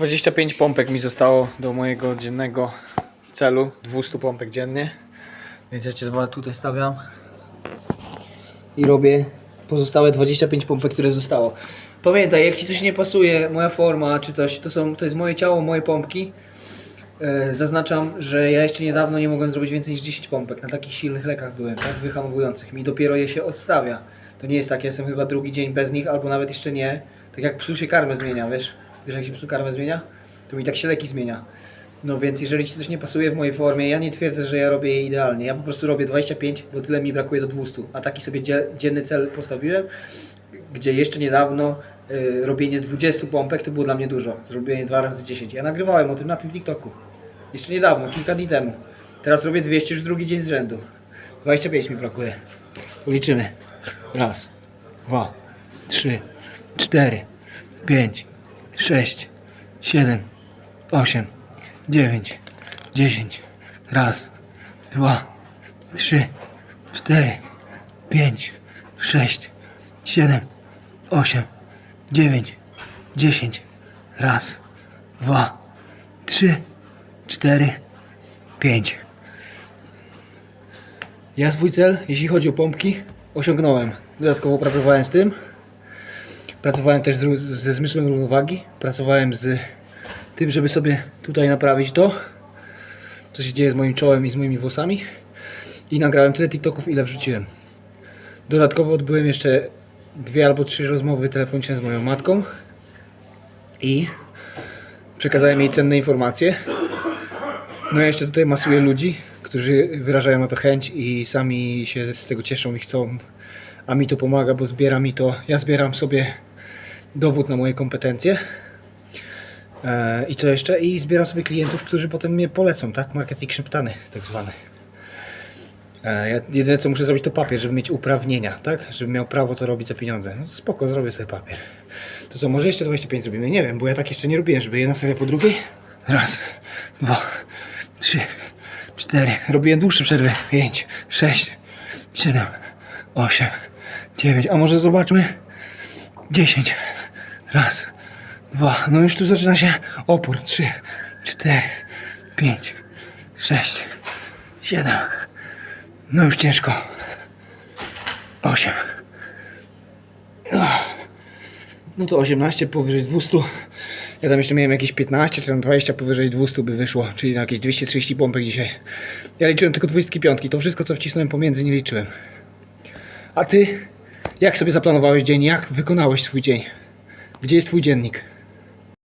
25 pompek mi zostało do mojego dziennego celu. 200 pompek dziennie. Więc ja cię tutaj stawiam. I robię pozostałe 25 pompek, które zostało. Pamiętaj, jak ci coś nie pasuje, moja forma czy coś, to, są, to jest moje ciało, moje pompki. E, Zaznaczam, że ja jeszcze niedawno nie mogłem zrobić więcej niż 10 pompek. Na takich silnych lekach byłem, tak? Wyhamowujących. Mi dopiero je się odstawia. To nie jest tak, ja jestem chyba drugi dzień bez nich, albo nawet jeszcze nie. Tak jak psu się karmę zmienia, wiesz? Wiesz jak się psu karmę zmienia? To mi tak się leki zmienia. No więc jeżeli Ci coś nie pasuje w mojej formie, ja nie twierdzę, że ja robię je idealnie. Ja po prostu robię 25, bo tyle mi brakuje do 200. A taki sobie dzie- dzienny cel postawiłem, gdzie jeszcze niedawno y, robienie 20 pompek to było dla mnie dużo. Zrobienie 2 razy 10. Ja nagrywałem o tym na tym TikToku. Jeszcze niedawno, kilka dni temu. Teraz robię 200 już drugi dzień z rzędu. 25 mi brakuje. Policzymy. Raz, dwa, trzy, cztery, pięć, sześć, siedem, osiem, dziewięć, dziesięć. Raz, dwa, trzy, cztery, pięć, sześć, siedem, osiem, dziewięć, dziesięć. Raz, dwa, trzy, cztery, pięć. Ja swój cel, jeśli chodzi o pompki, osiągnąłem. Dodatkowo pracowałem z tym. Pracowałem też z, ze zmysłem równowagi. Pracowałem z tym, żeby sobie tutaj naprawić to, co się dzieje z moim czołem i z moimi włosami. I nagrałem tyle TikToków, ile wrzuciłem. Dodatkowo odbyłem jeszcze dwie albo trzy rozmowy telefoniczne z moją matką. I przekazałem jej cenne informacje. No ja jeszcze tutaj masuję ludzi, którzy wyrażają na to chęć i sami się z tego cieszą i chcą. A mi to pomaga, bo zbiera mi to. Ja zbieram sobie dowód na moje kompetencje. E, I co jeszcze? I zbieram sobie klientów, którzy potem mnie polecą, tak? Marketing szeptany, tak zwany. E, Ja jedyne co muszę zrobić to papier, żeby mieć uprawnienia, tak? Żebym miał prawo to robić za pieniądze. No spoko, zrobię sobie papier. To co, może jeszcze 25 zrobimy? Nie wiem, bo ja tak jeszcze nie robiłem, żeby jedna seria po drugiej. Raz, dwa, trzy, cztery. Robiłem dłuższe przerwy. Pięć, sześć, siedem, osiem, dziewięć. A może zobaczmy? Dziesięć. Raz, dwa. No już tu zaczyna się opór. Trzy, cztery, pięć, sześć, siedem. No już ciężko. Osiem. No to 18 powyżej 200. Ja tam jeszcze miałem jakieś 15 czy tam 20 powyżej 200 by wyszło, czyli na jakieś 230 pompek dzisiaj. Ja liczyłem tylko 25, to wszystko co wcisnąłem pomiędzy nie liczyłem. A ty, jak sobie zaplanowałeś dzień, jak wykonałeś swój dzień? Gdzie jest twój dziennik?